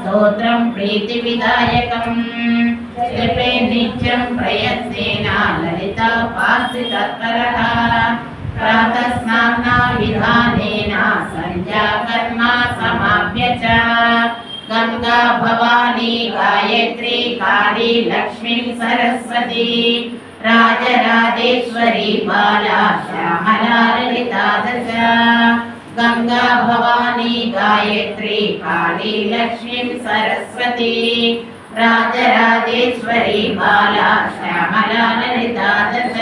स्तोत्रं प्रीतिविधायकम्। जपे नित्यं प्रयत्नेन ललिता पास्ति तत्परः प्रातः स्नानाविधानेन सन्ध्याकर्मा समाप्य च। गङ्गा भवानी गायत्री काली लक्ष्मी सरस्वती। राजराजेश्वरी बाला श्यामला ललिता च गङ्गा भवानी దశ గంగా భవానీ గాయత్రి కాళీ లక్ష్మీ సరస్వతి రాజరాజేశ్వరి బాలా శ్యామలా లలితా దశ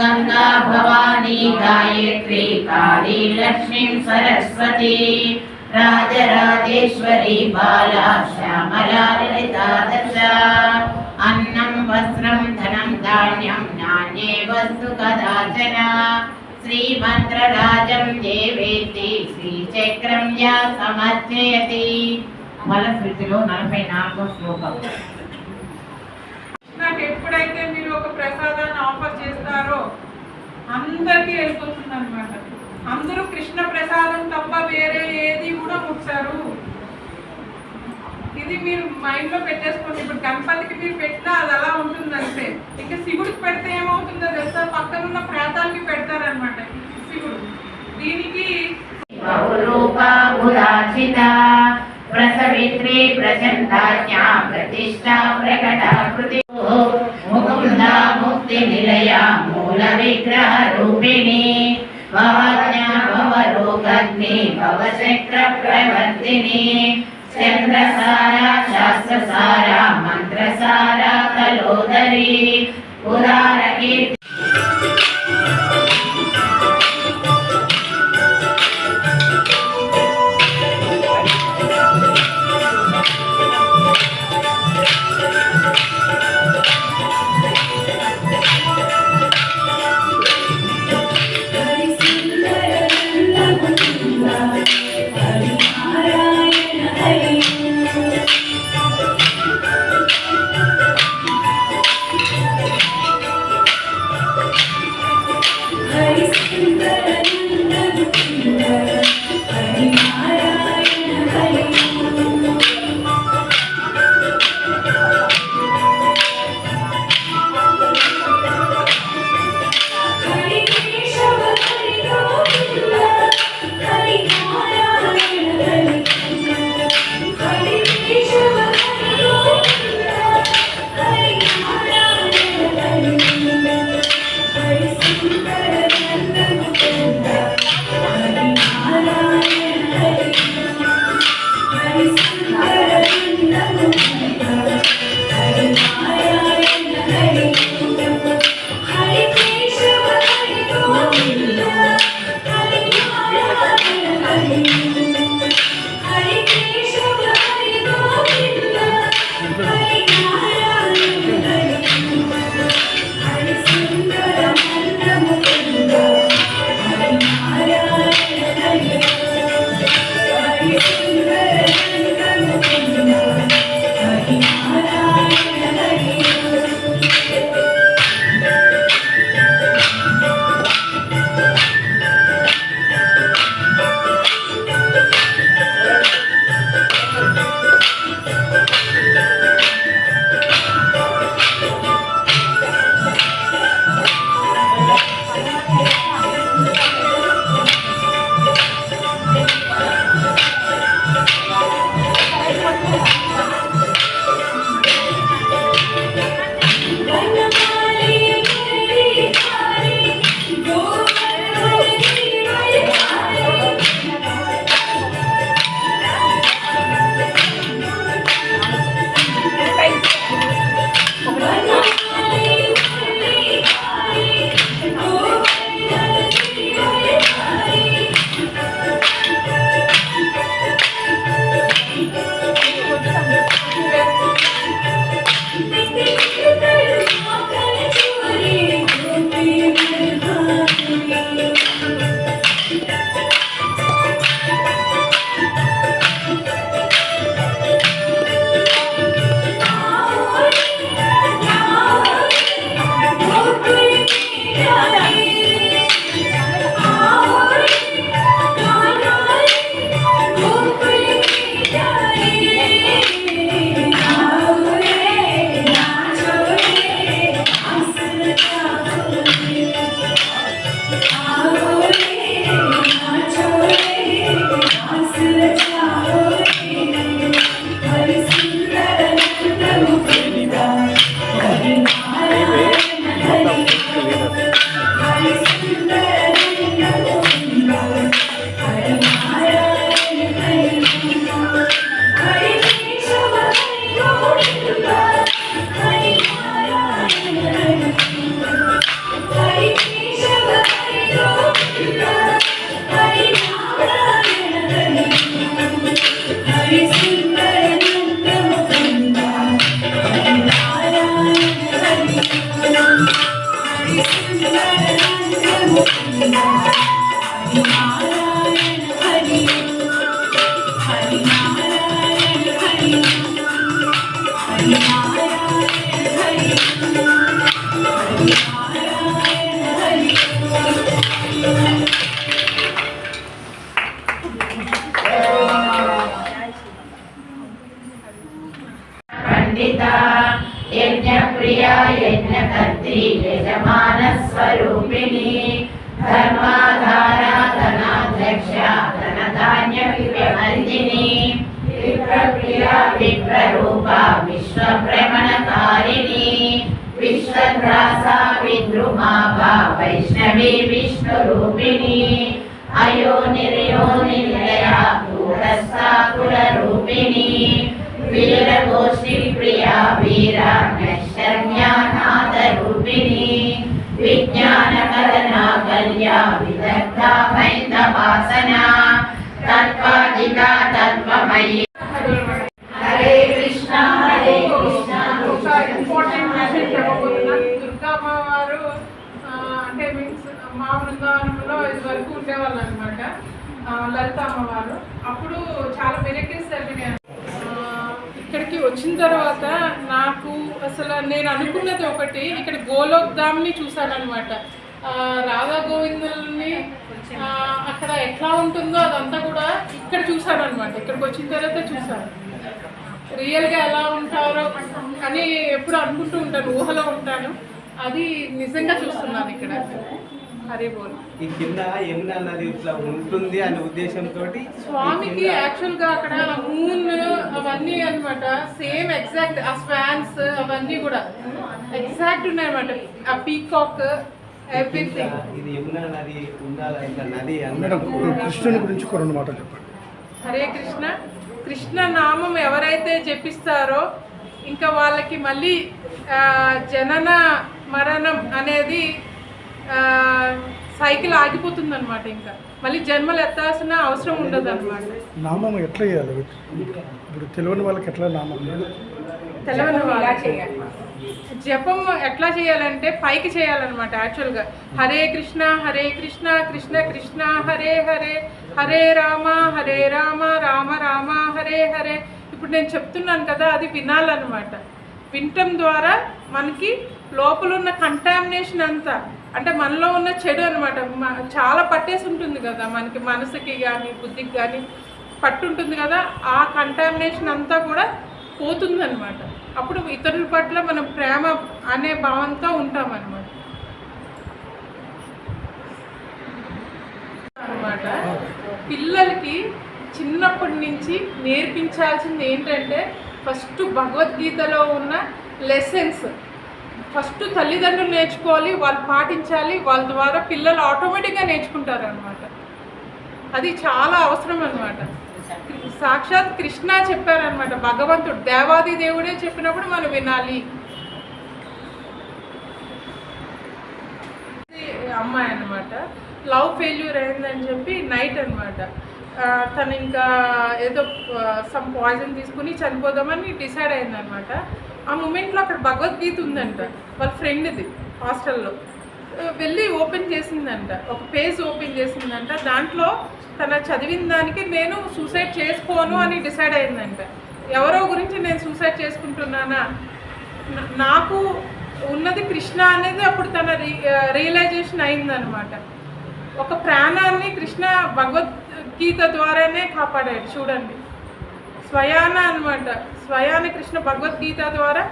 గంగా భవానీ గాయత్రి కాళీ లక్ష్మీ సరస్వతి రాజరాజేశ్వరి బాలా శ్యామలా లలితా దశ అన్నం వస్త్రం ధనం ధాన్యం నాణ్యే వస్తు కదాచన శ్రీమంత్రరాజం దేవేతి శ్రీచక్రం యా సమర్చయతి ఫలశ్రుతిలో నలభై నాలుగో శ్లోకం. నాకు ఎప్పుడైతే మీరు ఒక ప్రసాదాన్ని ఆఫర్ చేస్తారో అందరికీ వెళ్ళిపోతుంది అనమాట అందరూ కృష్ణ ప్రసాదం తప్ప వేరే ఏది కూడా ముట్టారు. ఇది మీరు మైండ్లో పెట్టేసుకోండి. ఇప్పుడు గణపతికి మీరు పెట్టినా అది అలా ఉంటుంది అంతే ఇంకా శివుడికి పెడితే ఏమవుతుందో తెలుసా? పక్కన ఉన్న ప్రాతాలకి పెడతారనమాట శివుడు. దీనికి బహురూపా ఉదాచిత ప్రసవిత్రి ప్రచండాజ్ఞా ప్రతిష్టా ప్రకటాకృతి. ముకుందా ముక్తి నిలయ మూల విగ్రహ రూపిణి. భవజ్ఞా భవరోగగ్ని భవచక్ర ప్రవర్తిని. చంద్రసారా శాస్త్రసారా మంత్రసారా కలోదరి ఉదార కీర్తి పండిత యజ్ఞప్రియ యజ్ఞకర్త్రి యజమానస్వరూపిణి ధర్మాధార ధనాధ్యక్ష ధనధాన్య వివర్ధిని విప్రప్రియ విప్రరూప విశ్వభ్రమణకారిణి విశ్వద్రాస విద్రుమాభ వైష్ణవి విష్ణురూపిణి అయో నిర్యో నిలయ భూతస్థాకుల రూపిణి వీరగోష్ఠి ప్రియా వీర నైషర్మ్యానాథ రూపిణి విజ్ఞాన కలనా కల్య విదగ్ధ మైంద వాసన తత్వాధిక తత్వమయి హరే కృష్ణ హరే కృష్ణ ఒక ఇంపార్టెంట్ మెసేజ్ చెప్పబోతున్నాను దుర్గా అమ్మవారు ఆ, అంటే మీన్స్ మా బృందావనంలో ఇది వరకు ఉండేవాళ్ళు అనమాట లలిత అమ్మవారు అప్పుడు చాలా వెరైటీస్ జరిగినాయి ఆ, ఇక్కడికి వచ్చిన తర్వాత నాకు అసలు నేను అనుకున్నది ఒకటి ఇక్కడ గోలోక్ ధామ్ని చూశానమాట రాధా గోవిందుల్ని అక్కడ ఎట్లా ఉంటుందో అదంతా కూడా ఇక్కడ చూశానమాట ఇక్కడికి వచ్చిన తర్వాత చూశాను. రియల్గా ఎలా ఉంటారో అని ఎప్పుడు అనుకుంటూ ఉంటాను ఊహలో ఉంటాను. అది నిజంగా చూస్తున్నాను ఇక్కడ. హరే బోల్. ఈ కింద యమున నది ఇట్లా ఉంటుంది అనే ఉద్దేశంతో స్వామికి యాక్చువల్గా అక్కడ మూన్ అవన్నీ అన్నమాట. సేమ్ ఎగ్జాక్ట్ ఆ స్వాన్స్ అవన్నీ కూడా. ఎగ్జాక్ట్ ఉన్నాయన్నమాట. ఆ పీకాక్ ఎవ్రీథింగ్ ఇది యమున నది ఉండాలి ఇట్లా నది మేడం అందరం కృష్ణుని గురించి రెండు మాటలు చెప్పండి. హరే కృష్ణ కృష్ణ నామం ఎవరైతే జపిస్తారో ఇంకా వాళ్ళకి మళ్ళీ జనన మరణం అనేది సైకిల్ ఆగిపోతుంది అనమాట ఇంకా. మళ్ళీ జన్మలు ఎత్తాల్సిన అవసరం ఉండదు అనమాట నామం ఎట్లా చేయాలి? ఇప్పుడు తెలియని వాళ్ళకి ఎట్లా నామం? తెలవని వాళ్ళకి జపం ఎట్లా చేయాలంటే పైకి చేయాలన్నమాట యాక్చువల్గా. హరే కృష్ణ హరే కృష్ణ కృష్ణ కృష్ణ హరే హరే హరే రామ హరే రామ రామ రామ హరే హరే. ఇప్పుడు నేను చెప్తున్నాను కదా అది వినాలన్నమాట. వినటం ద్వారా మనకి లోపల ఉన్న కంటామినేషన్ అంతా అంటే మనలో ఉన్న చెడు అనమాట చాలా పట్టేసి ఉంటుంది కదా మనకి మనసుకి కానీ బుద్ధికి కానీ పట్టుంటుంది కదా. ఆ కంటామినేషన్ అంతా కూడా పోతుందనమాట అప్పుడు ఇతరుల పట్ల మనం ప్రేమ అనే భావంతో ఉంటామన్నమాట. అన్నమాట. పిల్లలకి చిన్నప్పటి నుంచి నేర్పించాల్సింది ఏంటంటే ఫస్ట్ భగవద్గీతలో ఉన్న లెసన్స్ ఫస్ట్ తల్లిదండ్రులు నేర్చుకోవాలి వాళ్ళు పాటించాలి వాళ్ళ ద్వారా పిల్లలు ఆటోమేటిక్గా నేర్చుకుంటారు అనమాట అది చాలా అవసరం అనమాట సాక్షాత్ కృష్ణ చెప్పారనమాట భగవంతుడు దేవాది దేవుడే చెప్పినప్పుడు మనం వినాలి. అమ్మాయి అనమాట లవ్ ఫెయిల్యూర్ అయిందని చెప్పి నైట్ అనమాట తను ఇంకా ఏదో సమ్ పాయిజన్ తీసుకుని చనిపోదామని డిసైడ్ అయిందనమాట ఆ మూమెంట్లో అక్కడ భగవద్గీత ఉందంట వాళ్ళ ఫ్రెండ్ది హాస్టల్లో. వెళ్ళి ఓపెన్ చేసిందంట ఒక పేజ్ ఓపెన్ చేసిందంట దాంట్లో తన చదివిన దానికి నేను సూసైడ్ చేసుకోను అని డిసైడ్ అయిందంట. ఎవరో గురించి నేను సూసైడ్ చేసుకుంటున్నానా? నాకు ఉన్నది కృష్ణ అనేది అప్పుడు తన రియలైజేషన్ అయిందనమాట. ఒక ప్రాణాన్ని కృష్ణ భగవద్గీత ద్వారానే కాపాడాడు చూడండి. స్వయాన అన్నమాట. స్వయాన కృష్ణ భగవద్గీత ద్వారా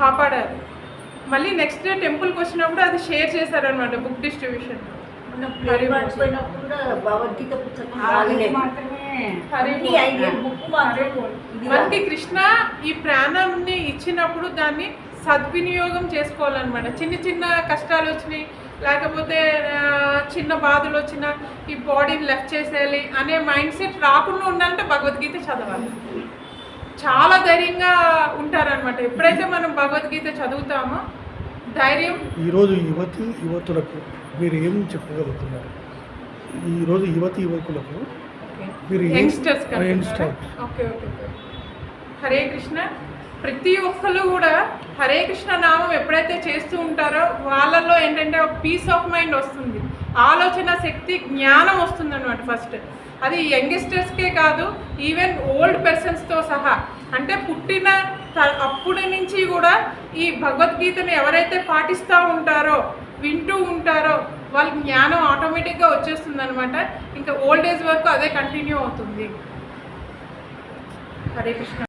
కాపాడారు. మళ్ళీ నెక్స్ట్ డే టెంపుల్కి వచ్చినప్పుడు అది షేర్ చేశారనమాట బుక్ డిస్ట్రిబ్యూషన్ మనకి కృష్ణ ఈ ప్రాణాన్ని ఇచ్చినప్పుడు దాన్ని సద్వినియోగం చేసుకోవాలన్నమాట. చిన్న చిన్న కష్టాలు వచ్చినాయి లేకపోతే చిన్న బాధలు వచ్చినా ఈ బాడీని లెఫ్ట్ చేసేయాలి అనే మైండ్ సెట్ రాకుండా ఉండాలంటే భగవద్గీత చదవాలి. చాలా ధైర్యంగా ఉంటారనమాట ఎప్పుడైతే మనం భగవద్గీత చదువుతామో ధైర్యం ఈరోజు యువతి యువతులకు మీరు ఏం చెప్పగలుగుతున్నారు? ఈరోజు యువతి యువకులకు మీరు youngsters youngster okay okay okay. Hare Krishna. ప్రతి ఒక్కరు కూడా హరే కృష్ణ నామం ఎప్పుడైతే చేస్తూ ఉంటారో వాళ్ళల్లో ఏంటంటే ఒక పీస్ ఆఫ్ మైండ్ వస్తుంది. ఆలోచన శక్తి జ్ఞానం వస్తుంది అనమాట ఫస్ట్ అది యంగ్స్టర్స్కే కాదు ఈవెన్ ఓల్డ్ పర్సన్స్తో సహా. అంటే పుట్టిన త- అప్పటి నుంచి కూడా ఈ భగవద్గీతను ఎవరైతే పాటిస్తూ ఉంటారో వింటూ ఉంటారో వాళ్ళకి జ్ఞానం ఆటోమేటిక్గా వచ్చేస్తుంది అనమాట ఇంకా ఓల్డ్ ఏజ్ వరకు అదే కంటిన్యూ అవుతుంది. హరే కృష్ణ.